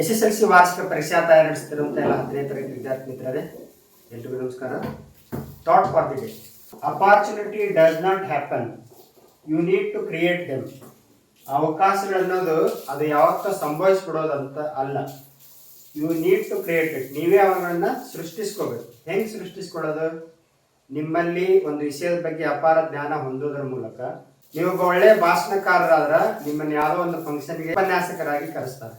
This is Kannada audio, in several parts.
ಎಸ್ ಎಸ್ ಎಲ್ ಸಿ ವಾರ್ಷಿಕ ಪರೀಕ್ಷಾ ತಯಾರಿ ನಡೆಸ್ತಿರುವಂಥ ಎಲ್ಲ ಹತ್ತನೇ ತರಗತಿ ವಿದ್ಯಾರ್ಥಿ ಮಿತ್ರರೇ ಎಲ್ರಿಗೂ ನಮಸ್ಕಾರ. Thought for the day opportunity does not happen you need to create them ಅವಕಾಶಗಳನ್ನೋದು ಅದು ಯಾವತ್ತೂ ಸಂಭವಿಸ್ಬಿಡೋದಂತ ಅಲ್ಲ. You need to create it ನೀವೇ ಅವುಗಳನ್ನ ಸೃಷ್ಟಿಸ್ಕೋಬೇಕು. ಹೆಂಗೆ ಸೃಷ್ಟಿಸ್ಕೊಳ್ಳೋದು? ನಿಮ್ಮಲ್ಲಿ ಒಂದು ವಿಷಯದ ಬಗ್ಗೆ ಅಪಾರ ಜ್ಞಾನ ಹೊಂದೋದ್ರ ಮೂಲಕ. ನೀವು ಒಳ್ಳೆ ಭಾಷಣಕಾರರಾದ್ರ ನಿಮ್ಮನ್ನ ಯಾವುದೋ ಒಂದು ಫಂಕ್ಷನ್ಗೆ ಉಪನ್ಯಾಸಕರಾಗಿ ಕರೆಸ್ತಾರೆ.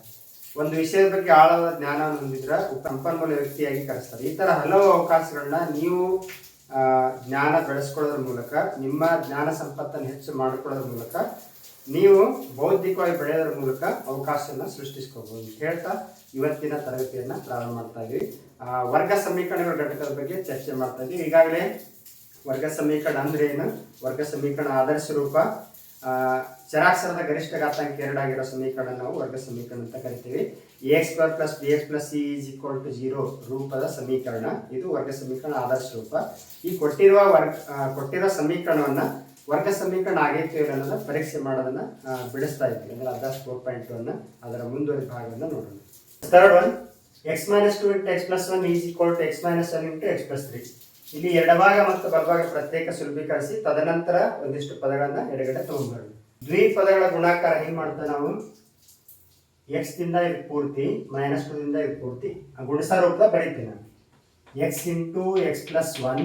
ಒಂದು ವಿಷಯದ ಬಗ್ಗೆ ಆಳವಾದ ಜ್ಞಾನವನ್ನು ಹೊಂದಿದ್ರ ಸಂಪನ್ಮೂಲ ವ್ಯಕ್ತಿಯಾಗಿ ಕರೆಸ್ತಾರೆ ಈ ತರ ಹಲವು ಅವಕಾಶಗಳನ್ನ ನೀವು ಜ್ಞಾನ ಬೆಳೆಸ್ಕೊಳ್ಳೋದ್ರ ಮೂಲಕ, ನಿಮ್ಮ ಜ್ಞಾನ ಸಂಪತ್ತನ್ನು ಹೆಚ್ಚು ಮಾಡಿಕೊಳ್ಳೋದ್ರ ಮೂಲಕ, ನೀವು ಬೌದ್ಧಿಕವಾಗಿ ಬೆಳೆಯೋದ್ರ ಮೂಲಕ ಅವಕಾಶನ ಸೃಷ್ಟಿಸ್ಕೋಬಹುದು ಅಂತ ಹೇಳ್ತಾ ಇವತ್ತಿನ ತರಗತಿಯನ್ನ ಪ್ರಾರಂಭ ಮಾಡ್ತಾ ಇದೀವಿ. ವರ್ಗ ಸಮೀಕರಣಗಳ ಘಟಕದ ಬಗ್ಗೆ ಚರ್ಚೆ ಮಾಡ್ತಾ ಇದೀವಿ. ಈಗಾಗಲೇ ವರ್ಗ ಸಮೀಕರಣ ಅಂದ್ರೆ ಏನು? ವರ್ಗ ಸಮೀಕರಣ ಆದರ್ಶ ರೂಪ ಚರಾಕ್ಷರದ ಗರಿಷ್ಠ ಘಾತಾಂಕ ಎರಡಾಗಿರೋ ಸಮೀಕರಣ ನಾವು ವರ್ಗ ಸಮೀಕರಣ ಅಂತ ಕರಿತೀವಿ. A X square plus B X plus C is equal to zero ರೂಪದ ಸಮೀಕರಣ. ಇದು ವರ್ಗ ಸಮೀಕರಣ ಆದರ್ಶ ರೂಪ. ಈ ಕೊಟ್ಟಿರುವ ವರ್ಗ ಕೊಟ್ಟಿರೋ ಸಮೀಕರಣವನ್ನು ವರ್ಗ ಸಮೀಕರಣ ಆಗೈತೆ ಅನ್ನೋದನ್ನ ಪರೀಕ್ಷೆ ಮಾಡೋದನ್ನ ಬಿಡಿಸ್ತಾ ಇದ್ವಿ. ಅಂದ್ರೆ ಅದಷ್ಟು ಫೋರ್ ಪಾಯಿಂಟ್ ಒನ್ ಅದರ ಮುಂದುವರಿದ ಭಾಗವನ್ನು ನೋಡೋಣ. Third one X minus two into X plus one is equal to X minus one into X plus three ಇಲ್ಲಿ ಎಡಭಾಗ ಮತ್ತು ಬಲಭಾಗ ಪ್ರತ್ಯೇಕ ಸುಲಭೀಕರಿಸಿ ತದನಂತರ ಒಂದಿಷ್ಟು ಪದಗಳನ್ನ ಎಡಗಡೆ ದ್ವಿ ದ್ವಿಪದಗಳ ಗುಣಾಕಾರ ಹೆಂಗೆ ಮಾಡ್ತೇವೆ ನಾವು? ಎಕ್ಸ್ ದಿಂದ ಇದು ಪೂರ್ತಿ ಮೈನಸ್ ಟು ದಿಂದ ಇದು ಪೂರ್ತಿ. ಗುಣಿಸ ರೂಪದ ಬರೀತೀನಿ ನಾನು. X into X plus one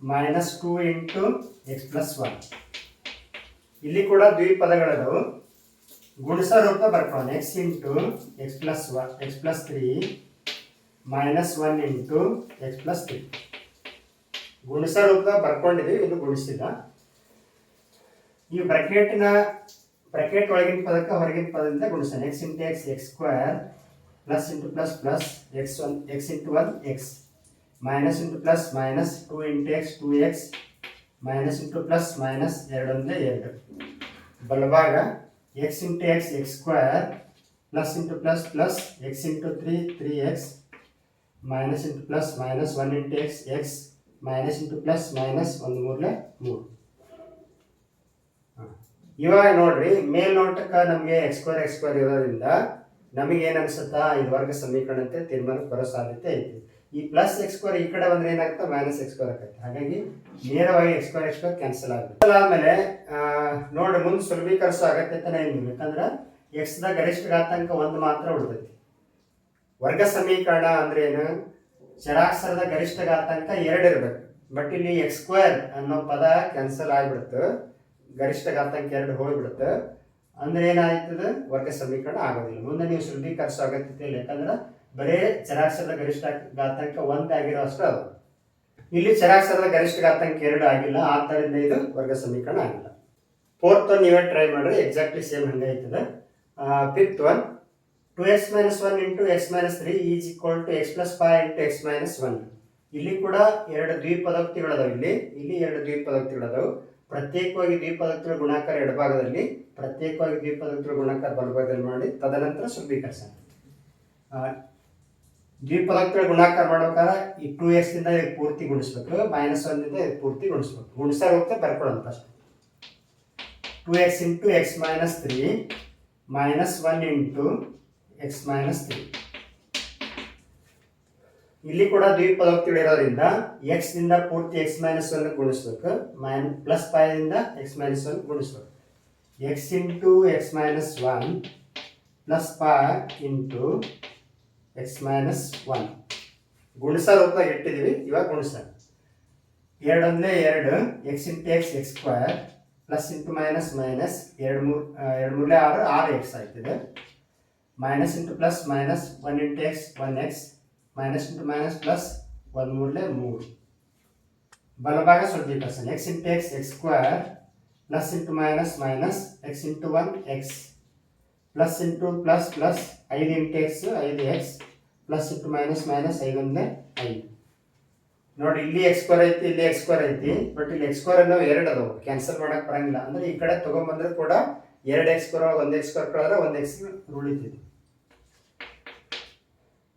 minus two into X plus one ಇಲ್ಲಿ ಕೂಡ ದ್ವಿಪದಗಳದವು. ಗುಣಿಸ ರೂಪ ಬರ್ಕೊಳ್ಳೋಣ. X into X plus one X plus three minus one into X plus three ಗುಣಿಸ ರೂಪ ಬರ್ಕೊಂಡಿದ್ದೀವಿ ಇದು ಗುಣಿಸಿಲ್ಲ. ಈ ಬ್ರಕೆಟ್ನ, ಬ್ರಕೆಟ್ ಒಳಗಿನ ಪದಕ್ಕೆ ಹೊರಗಿನ ಪದದಿಂದ ಗುಣಿಸೋಣ. X into X X square plus into plus plus X one X into one X minus into plus minus two into X two X minus into plus minus ಎರಡೊಂದೇ ಎರಡು. ಬಲಭಾಗ X into X X square plus into plus plus X into three three X minus into plus minus one into X X minus into plus minus ಒಂದು ಮೂರಲೆ ಮೂರು. ಇವಾಗ ನೋಡ್ರಿ ಮೇಲ್ನೋಟಕ್ಕೆ ನಮಗೆ ಎಕ್ಸ್ ಎಕ್ಸ್ಕ್ವೈರ್ ಎಕ್ಸ್ ಸ್ಕ್ವೇರ್ ಇರೋದ್ರಿಂದ ನಮಗೆ ಏನು ಅನ್ಸುತ್ತಾ? ಇದು ವರ್ಗ ಸಮೀಕರಣ ಅಂತ ತೀರ್ಮಾನಕ್ಕೆ ಬರೋ ಸಾಧ್ಯತೆ ಐತಿ. ಈ ಪ್ಲಸ್ ಎಕ್ಸ್ಕ್ವೈರ್ ಈ ಕಡೆ ಬಂದ್ರೆ ಏನಾಗುತ್ತೆ? ಮೈನಸ್ ಎಕ್ಸ್ಕ್ವೈರ್ ಸ್ಕ್ವೇರ್ ಆಗುತ್ತೆ. ಹಾಗಾಗಿ ನೇರವಾಗಿ ಎಕ್ಸ್ಕ್ವೈರ್ ಎಕ್ಸ್ಕ್ವೈರ್ ಕ್ಯಾನ್ಸಲ್ ಆಗುತ್ತೆ. ಆಮೇಲೆ ನೋಡ್ರಿ ನೋಡಿ ಮುಂದೆ ಸುಲಭೀಕರಿಸೋ ಅಗತ್ಯತೆನೇ ಇಲ್ಲ ಯಾಕಂದ್ರೆ ಎಕ್ಸ್ ದ ಗರಿಷ್ಠ ಘಾತಾಂಕ ಒಂದು ಮಾತ್ರ ಉಳಿದೈತಿ. ವರ್ಗ ಸಮೀಕರಣ ಅಂದ್ರೆ ಏನು? ಚರಾಕ್ಷರದ ಗರಿಷ್ಠ ಘಾತಾಂಕ ಎರಡು ಇರಬೇಕು. ಬಟ್ ಇಲ್ಲಿ ಎಕ್ಸ್ ಸ್ಕ್ವೇರ್ ಅನ್ನೋ ಪದ ಕ್ಯಾನ್ಸಲ್ ಆಗಿಬಿಡುತ್ತೆ. ಗರಿಷ್ಠ ಘಾತಾಂಕ ಎರಡು ಹೋಗ್ಬಿಡುತ್ತೆ. ಅಂದ್ರೆ ಏನಾಯ್ತದ? ವರ್ಗ ಸಮೀಕರಣ ಆಗೋದಿಲ್ಲ. ಮುಂದೆ ನೀವು ಶುದ್ಧೀಕರಿಸೋ ಅಗತ್ಯತೆ ಇಲ್ಲ. ಯಾಕಂದ್ರೆ ಬರೇ ಚರಾಕ್ಷರದ ಗರಿಷ್ಠ ಘಾತಾಂಕ ಒಂದ್ ಆಗಿರೋ ಅಷ್ಟು ಅದು. ಇಲ್ಲಿ ಚರಾಕ್ಷರದ ಗರಿಷ್ಠ ಘಾತಾಂಕ ಎರಡು ಆಗಿಲ್ಲ. ಆದ್ದರಿಂದ ಇದು ವರ್ಗ ಸಮೀಕರಣ ಆಗಿಲ್ಲ. ಫೋರ್ತ್ ಒನ್ ನೀವೇ ಟ್ರೈ ಮಾಡ್ರಿ. ಎಕ್ಸಾಕ್ಟ್ಲಿ ಸೇಮ್ ಹಂಗೆ ಆಯ್ತದೆ. Fifth one two X minus one into X minus three is equal to X plus five into X minus one ಇಲ್ಲಿ ಕೂಡ ಎರಡು ದ್ವಿಪದೋಕ್ತಿಗಳದಾವ ಇಲ್ಲಿ. ಇಲ್ಲಿ ಎರಡು ದ್ವಿಪದೋಕ್ತಿಗಳದಾವು. ಪ್ರತ್ಯೇಕವಾಗಿ ದ್ವಿಪದೋಕ್ತಿಗಳ ಗುಣಾಕಾರ ಎಡಭಾಗದಲ್ಲಿ ಪ್ರತ್ಯೇಕವಾಗಿ ದ್ವಿಪದೋಕ್ತಿಗಳ ಗುಣಾಕಾರ ಬಲಭಾಗದಲ್ಲಿ ಮಾಡಿ ತದನಂತರ ಶುದ್ಧೀಕರಿಸೋಣ. ಆ, ದ್ವಿಪದೋಕ್ತಿಗಳ ಗುಣಾಕಾರ ಮಾಡ್ಬೇಕಾದ್ರೆ ಈ ಟು ಎಕ್ಸ್ ಇಂದ ಪೂರ್ತಿ ಗುಣಿಸ್ಬೇಕು ಮೈನಸ್ ಒನ್ನಿಂದ ಪೂರ್ತಿ ಗುಣಿಸ್ಬೇಕು. ಗುಣಿಸ್ತಾ ಹೋಗ್ತಾ ಬರ್ಕೊಳ್ಳೋಣ first two X into X minus three minus one into X minus three ಇಲ್ಲಿ ಕೂಡ ದ್ವಿಪದೋಕ್ತಿಗಳಿರೋದ್ರಿಂದ ಎಕ್ಸ್ನಿಂದ ಪೂರ್ತಿ ಎಕ್ಸ್ ಮೈನಸ್ ಒನ್ ಗುಣಿಸ್ಬೇಕು. ಮೈನ್ ಪ್ಲಸ್ ಫೈವ್ ಇಂದ X minus one ಗುಣಿಸ್ಬೇಕು. X into X minus one plus five into X minus one ಗುಣಿಸ ರೂಪ ಇಟ್ಟಿದ್ದೀವಿ, ಇವಾಗ ಗುಣಿಸ ಎರಡೊಂದೇ ಎರಡು X into X X square plus into minus minus ಎರಡು ಮೂರು ಎರಡು ಮೂರಲೇ ಆರು ಆರು X ಆಯ್ತಿದೆ minus into plus minus one into X one X minus into minus plus ಒಂದು ಮೂರಲೆ ಮೂರು ಬಲಭಾಗ ಶುದ್ಧೀಕರಣ X into X X square plus into minus minus X into one X plus into plus plus ಐದು ಇಂಟು ಎಕ್ಸ್ ಐದು X plus into minus minus ಐದೊಂದೇ ಐದು ನೋಡಿ, ಇಲ್ಲಿ ಎಕ್ಸ್ ಸ್ಕ್ವೇರ್ ಐತಿ, ಇಲ್ಲಿ ಎಕ್ಸ್ ಸ್ಕ್ವೇರ್ ಐತಿ ಬಟ್ ಇಲ್ಲಿ ಎಕ್ಸ್ ಸ್ಕ್ವೇರ್ ಅನ್ನೋ ಎರಡು ಅದಾವು. ಕ್ಯಾನ್ಸಲ್ ಮಾಡಕ್ ಬರಂಗಿಲ್ಲ. ಅಂದ್ರೆ ಈ ಕಡೆ ತಗೊಂಬಂದ್ರೆ ಕೂಡ ಎರಡು ಎಕ್ಸ್ ಸ್ಕ್ವೇರ್ ಒಂದು ಎಕ್ಸ್ ಸ್ಕ್ವೇರ್ ಕಳೆದ್ರೆ ಒಂದು ಎಕ್ಸ್ ಉಳಿತೈತಿ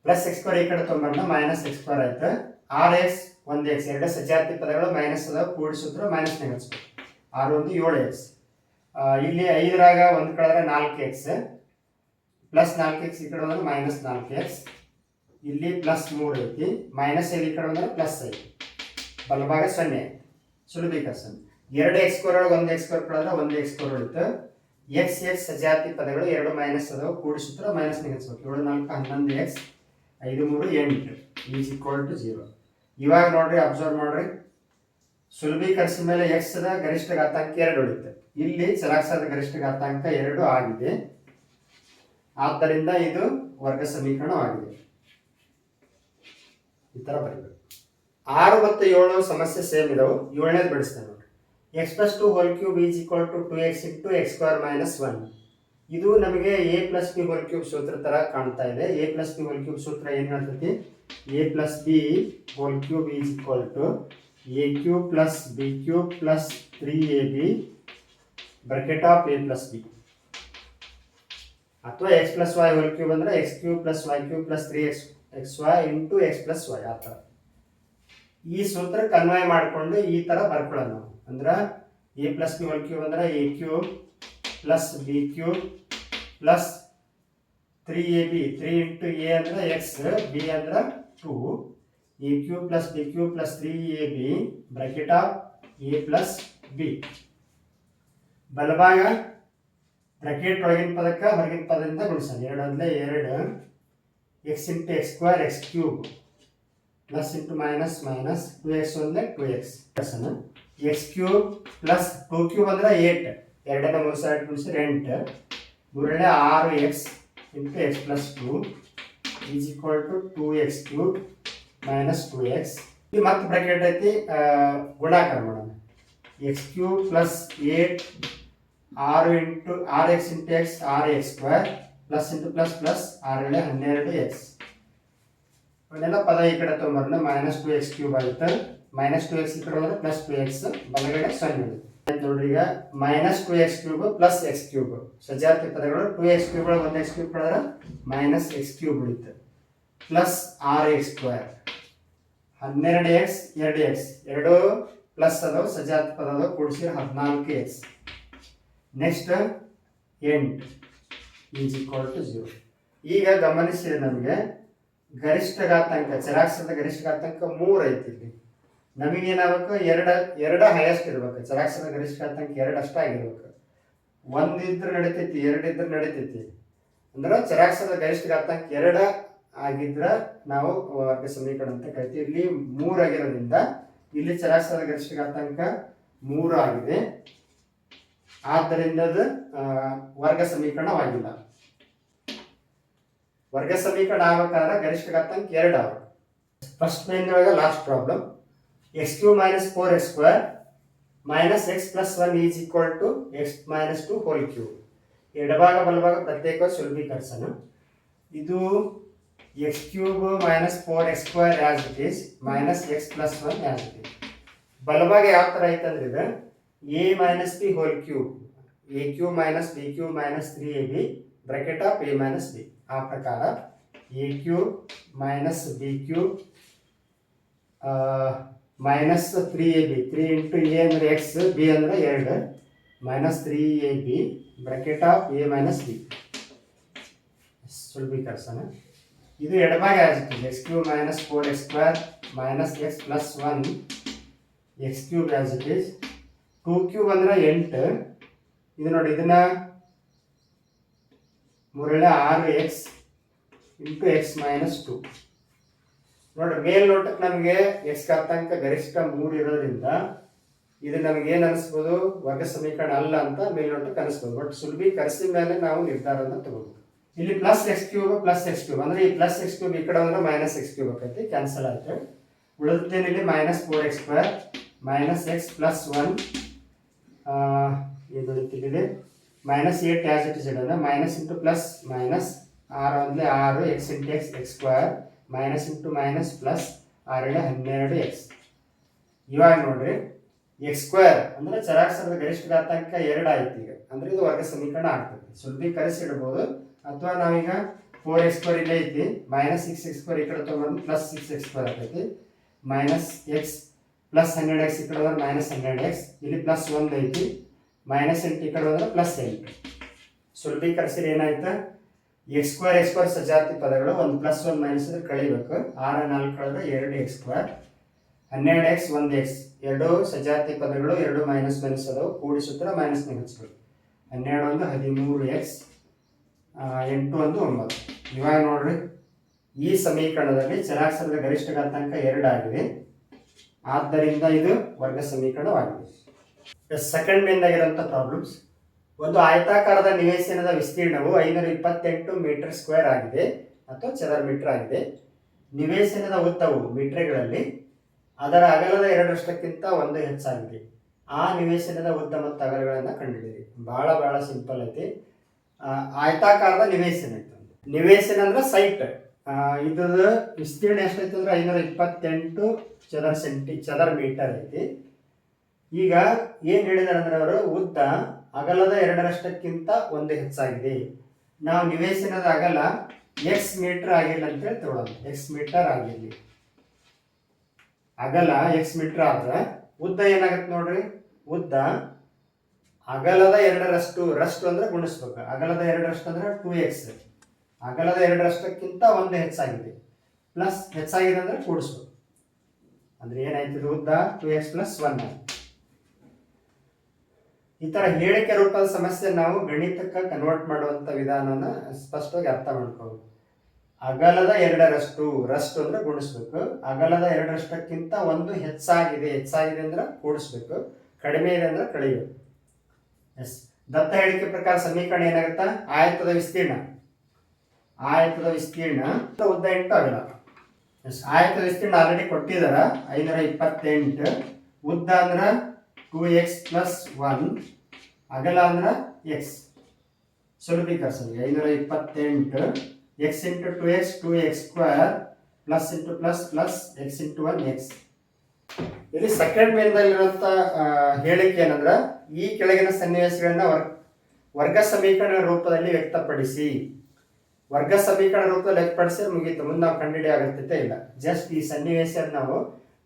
ಪ್ಲಸ್ ಎಕ್ಸ್ ಸ್ಕ್ವೇರ್ ಈ ಕಡೆ ತೊಗೊಂಬಂದ್ರೆ ಮೈನಸ್ ಎಕ್ಸ್ ಸ್ಕ್ವೇರ್ ಆಯ್ತು. ಆರ್ ಎಕ್ಸ್ ಒಂದು ಎಕ್ಸ್ ಎರಡು ಸಜಾತಿ ಪದಗಳು ಮೈನಸ್ ಅದಾವ, ಕೂಡಿಸಿದ್ರು ಮೈನಸ್ ಹಚ್ಬೇಕು. ಆರು ಒಂದು ಏಳು ಎಕ್ಸ್ ಇಲ್ಲಿ ಐದರಾಗ ಒಂದು ಕಡೆ ನಾಲ್ಕು ಎಕ್ಸ್ ಪ್ಲಸ್ ನಾಲ್ಕು ಎಕ್ಸ್ ಈ ಕಡೆ ಬಂದ್ರೆ ಮೈನಸ್ ನಾಲ್ಕು ಎಕ್ಸ್ ಇಲ್ಲಿ ಪ್ಲಸ್ ಮೂರು ಐತಿ. ಮೈನಸ್ ಐದು ಈ ಕಡೆ ಬಂದ್ರೆ ಪ್ಲಸ್ ಐತಿ. ಬಲಭಾಗ ಸೊನ್ನೆ. ಐತಿ ಸೊನ್ನೆ ಎರಡು ಎಕ್ಸ್ ಸ್ಕ್ವೇರ್ ಒಳಗೆ ಒಂದು ಎಕ್ಸ್ ಸ್ಕ್ವೇರ್ ಕಳೆದ್ರೆ ಒಂದು ಎಕ್ಸ್ ಸ್ಕ್ವೇರ್ ಉಳಿತು. ಎಕ್ಸ್ ಎಕ್ಸ್ ಸಜಾತಿ ಪದಗಳು ಎರಡು ಮೈನಸ್ ಅದಾವ, ಕೂಡಿಸಿದ್ರೆ ಮೈನಸ್ ನೆಗೆಸ್ಬೇಕು ಏಳು ನಾಲ್ಕು ಹನ್ನೊಂದು ಎಕ್ಸ್ ಐದು ಮೂರು ಎಂಟು ಈಸ್ ಈಕ್ವಲ್ ಟು ಜೀರೋ ಇವಾಗ ನೋಡ್ರಿ ಅಬ್ಸರ್ವ್ ಮಾಡ್ರಿ. ಸುಲಭೀಕರಿಸಿದ ಮೇಲೆ ಎಕ್ಸ್ ದ ಗರಿಷ್ಠ ಘಾತಾಂಕ ಎರಡು ಉಳಿತು ಇಲ್ಲಿ ಚಲಾಕ್ಷರದ ಗರಿಷ್ಠ ಘಾತಾಂಕ ಎರಡು ಆಗಿದೆ. ಆದ್ದರಿಂದ ಇದು ವರ್ಗ ಸಮೀಕರಣವಾಗಿದೆ ಈ ಥರ ಬರೀಬೇಕು. ಆರು ಮತ್ತು ಏಳು ಸಮಸ್ಯೆ ಸೇಮ್ ಇದಾವೆ. ಏಳನೇದು ಬಿಡಿಸ್ತೇನೆ ನೋಡಿ X plus two whole cube is equal to two X into X square minus one ಇದು ನಮಗೆ A plus B whole cube ಸೂತ್ರ ತರ ಕಾಣ್ತಾ ಇದೆ. A plus B whole cube ಸೂತ್ರ ಏನು ಹೇಳ್ತೈತಿ A plus B whole cube is equal to A cube plus B cube plus three A B bracket of A plus B ಅಥವಾ X plus Y whole cube ಅಂದ್ರೆ X cube plus Y cube plus three X X Y into X plus Y ಆ ಥರ ಈ ಸೂತ್ರ ಕನ್ವಾಯ್ ಮಾಡಿಕೊಂಡು ಈ ಥರ ಬರ್ಕೊಳ್ಳೋಣ ನಾವು. ಅಂದ್ರೆ A plus B whole cube ಅಂದ್ರೆ A cube plus B cube plus three A B three into A ಅಂದ್ರೆ ಎಕ್ಸ್ ಬಿ ಅಂದ್ರೆ two A cube plus B cube plus three A B bracket of A plus B ಬಲಭಾಗ bracket ಒಳಗಿನ ಪದಕ್ಕೆ ಹೊರಗಿನ ಪದದಿಂದ ಗುಣಿಸೋಣ. ಎರಡು ಅಂದ್ರೆ ಎರಡು. X into X square X cube plus into minus minus two X ಒಂದ್ರೆ two X X cube plus two cube ಅಂದ್ರೆ ಏಟ್ ಎರಡನೇ ಮೂರು ಸೈಡ್ ಗುಣಿಸಿದ್ರೆ ಎಂಟು. ಮೂರನೇ ಆರು x into x plus two is equal to two x cube minus two x ಇದು ಮತ್ತೆ ಬ್ರಾಕೆಟ್ ಐತಿ ಗುಣಾಕಾರ ಮಾಡೋಣ. ಎಕ್ಸ್ ಕ್ಯೂ ಪ್ಲಸ್ ಏಟ್ ಆರು ಇಂಟು ಆರು ಎಕ್ಸ್ ಇಂಟು ಎಕ್ಸ್ ಆರು x square plus into plus plus ಆರು ಏಳೆ ಹನ್ನೆರಡು ಎಕ್ಸ್ ಅವನ್ನೆಲ್ಲ ಪದ ಈ ಕಡೆ ತೊಗೊಂಬರೋಣ ಮೈನಸ್ ಟು ಎಕ್ಸ್ ಕ್ಯೂಬ್ ಆಗುತ್ತೆ. ಮೈನಸ್ ಟು ಎಕ್ಸ್ ಈ ಕಡೆ ಹೋದ್ರೆ ಪ್ಲಸ್ ಟು ಎಕ್ಸ್ ಬಲಗಡೆ ಸೊನ್ನೆ. ನೋಡ್ರಿ ಈಗ minus two x cube plus x cube ಸಜಾತಿ ಪದಗಳು ಟು ಎಕ್ಸ್ ಕ್ಯೂಬ್ ಒಂದು ಎಕ್ಸ್ ಕ್ಯೂಬ್ ಕಳೆದ್ರೆ ಮೈನಸ್ ಎಕ್ಸ್ ಕ್ಯೂಬ್ ಉಳಿತು ಪ್ಲಸ್ ಆರ್ ಎಕ್ಸ್ ಸ್ಕ್ವೇರ್ ಹನ್ನೆರಡು ಎಕ್ಸ್ ಎರಡು ಎಕ್ಸ್ ಎರಡು ಪ್ಲಸ್ ಅದಾವ ಸಜಾತಿ ಪದ ಅದಾವ ಕೂಡಿಸಿ ಹದಿನಾಲ್ಕು ಎಕ್ಸ್ ನೆಕ್ಸ್ಟ್ ಎಂಟು ಈಸ್ ಈಕ್ವಲ್ ಟು ಜೀರೋ ಈಗ ಗಮನಿಸಿದ್ರೆ ನಮಗೆ ಗರಿಷ್ಠ ಘಾತಾಂಕ ಚರಾಕ್ಷರದ ಗರಿಷ್ಠ ಘಾತಾಂಕ ಮೂರು ಐತಿ ಇಲ್ಲಿ. ನಮಗೇನಾಗಬೇಕು ಎರಡು ಎರಡು ಹೈಯೆಸ್ಟ್ ಇರ್ಬೇಕು ಚರಾಕ್ಷರ ಗರಿಷ್ಠ ಆತಂಕ ಎರಡು ಅಷ್ಟ ಆಗಿರ್ಬೇಕು ಒಂದಿದ್ರೆ ನಡಿತೈತಿ, ಎರಡಿದ್ರೆ ನಡಿತೈತಿ. ಅಂದ್ರೆ ಚರಾಕ್ಷರ ಗರಿಷ್ಠ ಆತಂಕ ಎರಡ ಆಗಿದ್ರೆ ನಾವು ವರ್ಗ ಸಮೀಕರಣ ಅಂತ ಕರಿತೀವಿ. ಇಲ್ಲಿ ಮೂರು ಆಗಿರೋದ್ರಿಂದ ಇಲ್ಲಿ ಚರಾಕ್ಷರ ಗರಿಷ್ಠ ಆತಂಕ ಮೂರು ಆಗಿದೆ. ಆದ್ದರಿಂದ ಅದು ವರ್ಗ ಸಮೀಕರಣವಾಗಿಲ್ಲ. ವರ್ಗ ಸಮೀಕರಣ ಆಗ್ಬೇಕಾದ್ರೆ ಗರಿಷ್ಠ ಆತಂಕ ಎರಡು. ಫಸ್ಟ್ ಒಳಗೆ last problem x cube minus four x square minus x plus one is equal to x minus two whole cube ಎಡಭಾಗ, ಬಲಭಾಗ ಪ್ರತ್ಯೇಕವಾಗಿ ಸುಲಭೀಕರಿಸೋಣ ಇದು x cube minus four x square as it is minus x plus one as it is ಬಲಭಾಗ ಯಾವ ಥರ ಐತಂದ್ರೆ ಇದು a minus b whole cube a cube minus b cube minus three a b bracket of a minus b ಆ ಪ್ರಕಾರ a cube minus b cube minus three a b three into a ಅಂದರೆ ಎಕ್ಸ್ ಬಿ ಅಂದರೆ ಎರಡು. Minus three a b bracket of a minus b ಸುಲಭೀಕರಿಸೋಣ ಇದು ಎಡಭಾಗ ಆಗಿರ್ತದೆ. X cube minus four x square minus x plus one x cube as it is two cube ಅಂದ್ರೆ ಎಂಟು. ಇದು ನೋಡಿ, ಇದನ್ನ ಮೂರಳೆ ಆರು x into x minus two ನೋಡ್ರಿ ಮೇಲ್ನೋಟಕ್ಕೆ ನಮಗೆ ಎಕ್ಸ್ ಘಾತಾಂಕ ಗರಿಷ್ಠ ಮೂರು ಇರೋದ್ರಿಂದ ಇದು ನಮ್ಗೆ ಏನು ಅನಿಸ್ಬೋದು? ವರ್ಗ ಸಮೀಕರಣ ಅಲ್ಲ ಅಂತ ಮೇಲ್ನೋಟಕ್ಕೆ ಅನಿಸ್ಬೋದು. ಬಟ್ ಸುಲಭೀಕರಿಸಿದ ಮೇಲೆ ನಾವು ನಿರ್ಧಾರವನ್ನು ತಗೋಬೇಕು. ಇಲ್ಲಿ plus x cube plus x cube ಅಂದ್ರೆ ಈ ಪ್ಲಸ್ ಎಕ್ಸ್ ಕ್ಯೂಬ್ ಈ ಕಡೆ ಅಂದ್ರೆ ಮೈನಸ್ ಎಕ್ಸ್ ಕ್ಯೂಬ್ ಆಕೈತಿ ಕ್ಯಾನ್ಸಲ್ ಆಯ್ತು. ಉಳಿದೇನಿಲ್ಲಿ minus four x square minus x plus one ಇದು ಮೈನಸ್ ಏಟ್ ಇಟ್ ಇಸ್ ಇಡೋಣ ಮೈನಸ್ ಇಂಟು ಪ್ಲಸ್ ಮೈನಸ್ ಆರು ಅಂದರೆ ಆರು x into x x square minus into minus plus ಆರಳೆ ಹನ್ನೆರಡು ಎಕ್ಸ್ ಇವಾಗ ನೋಡ್ರಿ ಎಕ್ಸ್ ಸ್ಕ್ವೇರ್ ಅಂದ್ರೆ ಚರಾಕ್ಷರದ ಗರಿಷ್ಠ ಘಾತಾಂಕ ಎರಡು ಆಯ್ತು ಈಗ. ಅಂದ್ರೆ ಇದು ವರ್ಗ ಸಮೀಕರಣ ಆಗ್ತದೆ. ಸುಲಭೀಕರಿಸಿ ಇಡ್ಬೋದು. ಅಥವಾ ನಾವೀಗ ಫೋರ್ ಎಕ್ಸ್ ಸ್ಕ್ವೇರ್ ಇಲ್ಲೇ ಐತಿ. ಮೈನಸ್ ಸಿಕ್ಸ್ ಎಕ್ಸ್ ಸ್ಕ್ವೇರ್ ಈ ಕಡೆ ತೊಗೊಂಡು ಪ್ಲಸ್ ಸಿಕ್ಸ್ ಎಕ್ಸ್ ಸ್ಕ್ವೇರ್ ಆಗ್ತೈತಿ ಮೈನಸ್ ಎಕ್ಸ್ ಪ್ಲಸ್ ಹನ್ನೆರಡು ಎಕ್ಸ್ ಈ ಕಡೆ ಹೋದ್ರೆ ಮೈನಸ್ ಹನ್ನೆರಡು ಎಕ್ಸ್ ಇಲ್ಲಿ ಪ್ಲಸ್ ಒಂದು ಐತಿ. ಮೈನಸ್ ಎಂಟು ಈ ಕಡೆ ಹೋದ್ರೆ ಪ್ಲಸ್ ಎಂಟು. ಸುಲಭೀಕರಿಸಿದ್ರೆ ಏನಾಯ್ತು? ಎಕ್ಸ್ ಸ್ಕ್ವೇರ್ ಎಕ್ಸ್ ಸ್ಕ್ವೇರ್ ಸಜಾತಿ ಪದಗಳು ಒಂದು ಪ್ಲಸ್ ಒಂದು ಮೈನಸ್ ಅಂದ್ರೆ ಕಳಿಬೇಕು. ಆರ, ನಾಲ್ಕು ಕಳೆದ್ರೆ ಎರಡು ಎಕ್ಸ್ ಸ್ಕ್ವೇರ್ ಹನ್ನೆರಡು ಎಕ್ಸ್ ಒಂದು ಎಕ್ಸ್ ಎರಡು ಸಜಾತಿ ಪದಗಳು ಎರಡು ಮೈನಸ್ ಮೈನಸ್ ಅದಾವು. ಕೂಡಿಸುತ್ತರ ಮೈನಸ್ ಹಚ್ಬೇಕು ಹನ್ನೆರಡು ಒಂದು ಹದಿಮೂರು ಎಕ್ಸ್ ಎಂಟು ಒಂದು ಒಂಬತ್ತು. ಇವಾಗ ನೋಡ್ರಿ. ಈ ಸಮೀಕರಣದಲ್ಲಿ ಚರಾಕ್ಷರದ ಗರಿಷ್ಠ ಘಾತಾಂಕ ಎರಡು ಆಗಿದೆ. ಆದ್ದರಿಂದ ಇದು ವರ್ಗ ಸಮೀಕರಣವಾಗಿದೆ. ಸೆಕೆಂಡ್ ಮೇನ್ದಾಗಿರುವಂಥ ಪ್ರಾಬ್ಲಮ್ಸ್ ಒಂದು ಆಯತಾಕಾರದ ನಿವೇಶನದ ವಿಸ್ತೀರ್ಣವು ಐನೂರ ಇಪ್ಪತ್ತೆಂಟು ಮೀಟರ್ ಸ್ಕ್ವೇರ್ ಆಗಿದೆ ಅಥವಾ ಚದರ ಮೀಟರ್ ಆಗಿದೆ. ನಿವೇಶನದ ಉದ್ದವು ಮೀಟರ್ಗಳಲ್ಲಿ ಅದರ ಅಗಲದ ಎರಡರಷ್ಟಕ್ಕಿಂತ ಒಂದು ಹೆಚ್ಚಾಗಿದೆ. ಆ ನಿವೇಶನದ ಉದ್ದ ಮತ್ತು ಅಗಲಗಳನ್ನು ಕಂಡುಹಿಡಿಯಿರಿ ಭಾಳ ಭಾಳ ಸಿಂಪಲ್ ಐತಿ. ಆಯತಾಕಾರದ ನಿವೇಶನ ಐತೆ ನಿವೇಶನ ಅಂದ್ರೆ ಸೈಟ್ ಇದ್ರದ್ದು ವಿಸ್ತೀರ್ಣ ಎಷ್ಟೈತೆ ಅಂದ್ರೆ ಐನೂರ ಇಪ್ಪತ್ತೆಂಟು ಚದರ ಸೆಂಟಿ ಚದರ ಮೀಟರ್ ಐತಿ. ಈಗ ಏನು ಹೇಳಿದಾರೆ ಅಂದ್ರೆ ಅವರು ಉದ್ದ ಅಗಲದ ಎರಡರಷ್ಟಕ್ಕಿಂತ ಒಂದು ಹೆಚ್ಚಾಗಿದೆ. ನಾವು ನಿವೇಶನದ ಅಗಲ ಎಕ್ಸ್ ಮೀಟರ್ ಆಗಿಲ್ಲ ಅಂತ ಹೇಳಿ ತಗೊಳ್ಳೋಣ. ಎಕ್ಸ್ ಮೀಟರ್ ಆಗಿರಲಿ. ಅಗಲ ಎಕ್ಸ್ ಮೀಟರ್ ಆದ್ರೆ ಉದ್ದ ಏನಾಗತ್ತೆ ನೋಡ್ರಿ? ಉದ್ದ ಅಗಲದ ಎರಡರಷ್ಟು, ರಷ್ಟು ಅಂದ್ರೆ ಗುಣಿಸ್ಬೇಕು. ಅಗಲದ ಎರಡರಷ್ಟು ಅಂದ್ರೆ ಟೂ ಎಕ್ಸ್ ಅಗಲದ ಎರಡರಷ್ಟಕ್ಕಿಂತ ಒಂದು ಹೆಚ್ಚಾಗಿದೆ. ಪ್ಲಸ್ ಹೆಚ್ಚಾಗಿದೆ ಅಂದ್ರೆ ಕೂಡಿಸ್ಬೇಕು. ಅಂದ್ರೆ ಏನಾಯ್ತು ಉದ್ದ? ಟೂ ಎಕ್ಸ್ ಪ್ಲಸ್ ಒನ್ ಈ ತರ ಹೇಳಿಕೆ ರೂಪದ ಸಮಸ್ಯೆ ನಾವು ಗಣಿತಕ್ಕೆ ಕನ್ವರ್ಟ್ ಮಾಡುವಂತ ವಿಧಾನನ ಸ್ಪಷ್ಟವಾಗಿ ಅರ್ಥ ಮಾಡ್ಕೋಬೇಕು. ಅಗಲದ ಎರಡರಷ್ಟು, ರಷ್ಟು ಅಂದ್ರೆ ಗುಣಿಸ್ಬೇಕು. ಅಗಲದ ಎರಡರಷ್ಟಕ್ಕಿಂತ ಒಂದು ಹೆಚ್ಚಾಗಿದೆ. ಹೆಚ್ಚಾಗಿದೆ ಅಂದ್ರೆ ಕೂಡಿಸ್ಬೇಕು. ಕಡಿಮೆ ಇದೆ ಅಂದ್ರೆ ಕಳಿಬೇಕು ಎಸ್. ದತ್ತ ಹೇಳಿಕೆ ಪ್ರಕಾರ ಸಮೀಕರಣ ಏನಾಗುತ್ತಾ? ಆಯತದ ವಿಸ್ತೀರ್ಣ. ಆಯತದ ವಿಸ್ತೀರ್ಣ ಉದ್ದ ಎಂಟು ಅಗಲ. ಎಸ್. ಆಯತದ ವಿಸ್ತೀರ್ಣ ಆಲ್ರೆಡಿ ಕೊಟ್ಟಿದಾರ. ಐನೂರ ಇಪ್ಪತ್ತೆಂಟು. ಉದ್ದ ಅಂದ್ರೆ ಟೂ ಎಕ್ಸ್ ಪ್ಲಸ್ ಒನ್ ಅಗಲ ಅಂದ್ರೆ ಎಕ್ಸ್ ಸುಲಭೀಕರಿಸಲಿ ಐನೂರ ಇಪ್ಪತ್ತೆಂಟು x into two x two x square plus into plus plus x into one x ಇಲ್ಲಿ ಸೆಕೆಂಡ್ ಮೇಲ್ದಲ್ಲಿರುವಂತ ಆ, ಹೇಳಿಕೆ ಏನಂದ್ರೆ ಈ ಕೆಳಗಿನ ಸನ್ನಿವೇಶಗಳನ್ನ ವರ್ ವರ್ಗ ಸಮೀಕರಣ ರೂಪದಲ್ಲಿ ವ್ಯಕ್ತಪಡಿಸಿ. ವರ್ಗ ಸಮೀಕರಣ ರೂಪದಲ್ಲಿ ವ್ಯಕ್ತಪಡಿಸಿ ಮುಗೀತು. ಮುಂದೆ ನಾವು ಕಂಡುಹಿಡಿಯೋ ಇಲ್ಲ. ಜಸ್ಟ್ ಈ ಸನ್ನಿವೇಶ ನಾವು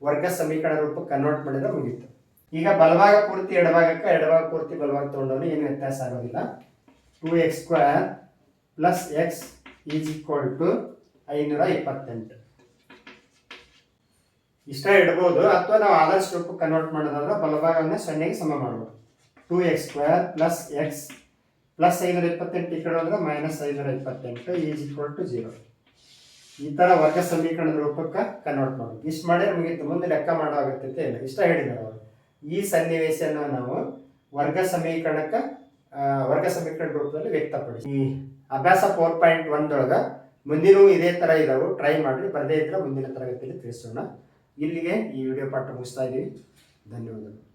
ವರ್ಗ ಸಮೀಕರಣ ರೂಪಕ್ಕೆ ಕನ್ವರ್ಟ್ ಮಾಡಿದ್ರೆ ಮುಗೀತು. ಈಗ ಬಲಭಾಗ ಪೂರ್ತಿ ಎಡಭಾಗಕ್ಕೆ ಎಡಭಾಗ ಪೂರ್ತಿ ಬಲಭಾಗ ತಗೊಂಡವನು ಏನು ವ್ಯತ್ಯಾಸ ಆಗೋದಿಲ್ಲ. Two x square plus x is equal to ಐನೂರ ಇಪ್ಪತ್ತೆಂಟು. ಇಷ್ಟ ಇಡ್ಬೋದು. ಅಥವಾ ನಾವು ಆದರ್ಶ ರೂಪಕ್ಕೆ ಕನ್ವರ್ಟ್ ಮಾಡೋದಾದ್ರೆ ಬಲಭಾಗವನ್ನು ಸೊನ್ನೆಗೆ ಸಮ ಮಾಡ್ಬೋದು. Two x square plus x plus ಐನೂರ ಇಪ್ಪತ್ತೆಂಟು ಈ ಕಡೆ ಹೋದ್ರೆ ಮೈನಸ್ ಐನೂರ ಇಪ್ಪತ್ತೆಂಟು ಈಸ್ ಈಕ್ವಲ್ ಟು ಜೀರೋ ಈ ಥರ ವರ್ಗ ಸಮೀಕರಣದ ರೂಪಕ್ಕೆ ಕನ್ವರ್ಟ್ ಮಾಡೋದು ಇಷ್ಟು ಮಾಡಿ ನಮಗೆ ಮುಂದೆ ಲೆಕ್ಕ ಮಾಡೋ ಅಗತ್ಯತೆ ಇಲ್ಲ ಇಷ್ಟ ಹೇಳಿದ್ದಾರೆ ಈ ಸನ್ನಿವೇಶನ ನಾವು ವರ್ಗ ಸಮೀಕರಣಕ್ಕೆ ವರ್ಗ ಸಮೀಕರಣ ರೂಪದಲ್ಲಿ ವ್ಯಕ್ತಪಡಿಸಿ. ಈ ಅಭ್ಯಾಸ ಫೋರ್ ಪಾಯಿಂಟ್ ಒಂದೊಳಗೆ ಮುಂದಿನೂ ಇದೇ ಥರ ಇದಾವೆ. ಟ್ರೈ ಮಾಡಿ ಬರದೇ ಇದ್ರೆ ಮುಂದಿನ ತರಗತಿಯಲ್ಲಿ ತಿಳಿಸೋಣ. ಇಲ್ಲಿಗೆ ಈ ವಿಡಿಯೋ ಪಾಠ ಮುಗಿಸ್ತಾ ಇದ್ದೀವಿ. ಧನ್ಯವಾದಗಳು.